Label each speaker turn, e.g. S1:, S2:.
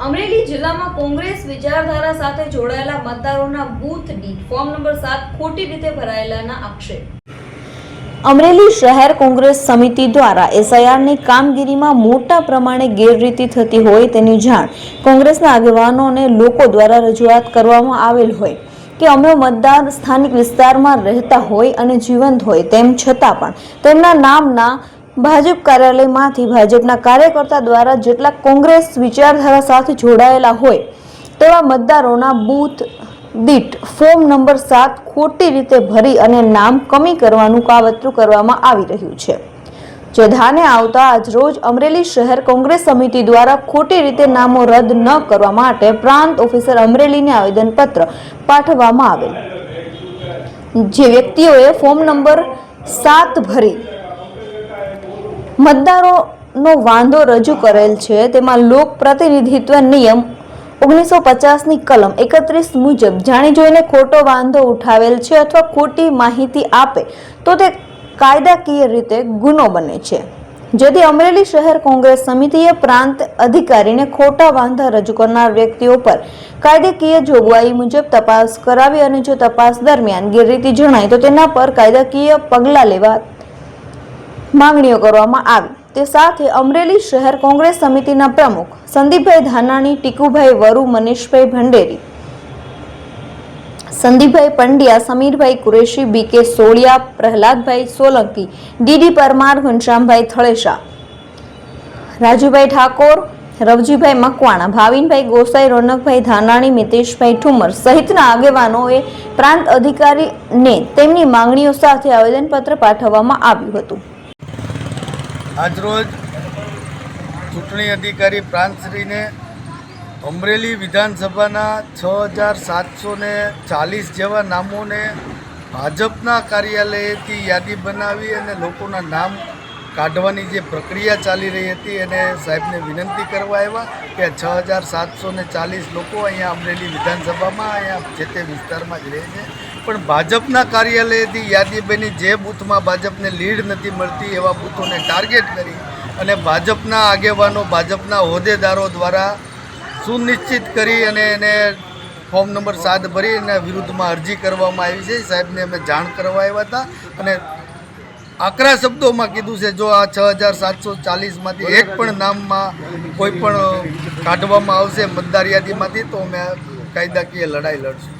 S1: અમરેલી જિલ્લામાં કોંગ્રેસ વિચારધારા સાથે જોડાયેલા મતદારોના બૂથ દીઠ ફોર્મ નંબર સાત, ખોટી રીતે ભરાયેલાના આક્ષેપ. અમરેલી શહેર કોંગ્રેસ સમિતિ દ્વારા એસઆઈઆરની કામગીરીમાં મોટા પ્રમાણે ગેરરીતિ થતી હોય તેની જાણ કોંગ્રેસના આગેવાનો અને લોકો દ્વારા રજૂઆત કરવામાં આવેલ હોય કે અમે મતદાર સ્થાનિક વિસ્તારમાં રહેતા હોય અને જીવંત હોય તેમ છતાં પણ તેમના નામના ભાજપ કાર્યાલયમાંથી ભાજપના કાર્યકર્તા દ્વારા જેટલા કોંગ્રેસ વિચારધારા સાથે જોડાયેલા હોય તેવા મતદારોના બૂથ દીઠ ફોર્મ નંબર સાત ખોટી રીતે ભરી અને નામ કમી કરવાનું કાવતરું કરવામાં આવી રહ્યું છે. જે ધ્યાને આવતા આજરોજ અમરેલી શહેર કોંગ્રેસ સમિતિ દ્વારા ખોટી રીતે નામો રદ ન કરવા માટે પ્રાંત ઓફિસર અમરેલીને આવેદનપત્ર પાઠવવામાં આવેલ. જે વ્યક્તિઓએ ફોર્મ નંબર સાત ભરી મતદારોનો વાંધો રજૂ કરેલ છે. તેમાં લોક પ્રતિનિધિત્વ નિયમ ઓગણીસો પચાસની કલમ એકત્રીસ મુજબ જાણી જોઈને ખોટો વાંધો ઉઠાવેલ છે અથવા ખોટી માહિતી આપે તો તે કાયદાકીય રીતે ગુનો બને છે. જેથી અમરેલી શહેર કોંગ્રેસ સમિતિએ પ્રાંત અધિકારીને ખોટા વાંધા રજૂ કરનાર વ્યક્તિઓ પર કાયદાકીય જોગવાઈ મુજબ તપાસ કરાવી અને જો તપાસ દરમિયાન ગેરરીતિ જણાય તો તેના પર કાયદાકીય પગલાં લેવા માંગણીઓ કરવામાં આવી. તે સાથે અમરેલી શહેર કોંગ્રેસ સમિતિના પ્રમુખ સંદીપભાઈ ધાનાણી, ટીકુભાઈ વરુ, મનીષભાઈ ભંડેરી, સંદીપભાઈ પંડ્યા, સમીરભાઈ કુરેશી બીકે સોળિયા, પ્રહલાદભાઈ સોલંકી ડીડી પરમાર, ઘનશ્યામભાઈ થળેશા, રાજુભાઈ ઠાકોર, રવજીભાઈ મકવાણા, ભાવિનભાઈ ગોસાઈ, રોનકભાઈ ધાનાણી, મિતેશભાઈ ઠુમર સહિતના આગેવાનોએ પ્રાંત અધિકારીને તેમની માંગણીઓ સાથે આવેદનપત્ર પાઠવવામાં આવ્યું હતું.
S2: આજરોજ ચૂંટણી અધિકારી પ્રાંતશ્રીને અમરેલી વિધાનસભાના છ હજાર સાતસો ચાલીસ જેવા નામોને ભાજપના કાર્યાલયેથી યાદી બનાવી અને લોકોના નામ કાઢવાની જે પ્રક્રિયા ચાલી રહી હતી એને સાહેબને વિનંતી કરવા આવ્યા કે છ હજાર સાતસો ચાલીસ લોકો અહીંયા અમરેલી વિધાનસભામાં અહીંયા જે તે વિસ્તારમાં જ રહે છે. પણ ભાજપના કાર્યાલયથી યાદી બની. જે બૂથમાં ભાજપને લીડ નથી મળતી એવા બૂથોને ટાર્ગેટ કરી અને ભાજપના આગેવાનો ભાજપના હોદ્દેદારો દ્વારા સુનિશ્ચિત કરી અને એને ફોર્મ નંબર સાત ભરી એના વિરુદ્ધમાં અરજી કરવામાં આવી છે. સાહેબને અમે જાણ કરવા આવ્યા હતા અને આકરા શબ્દોમાં કીધું છે, જો આ છ હજાર સાતસો ચાલીસમાંથી એક પણ નામમાં કોઈ પણ કાઢવામાં આવશે, મતદાર યાદીમાંથી, તો અમે કાયદાકીય લડાઈ લડશું.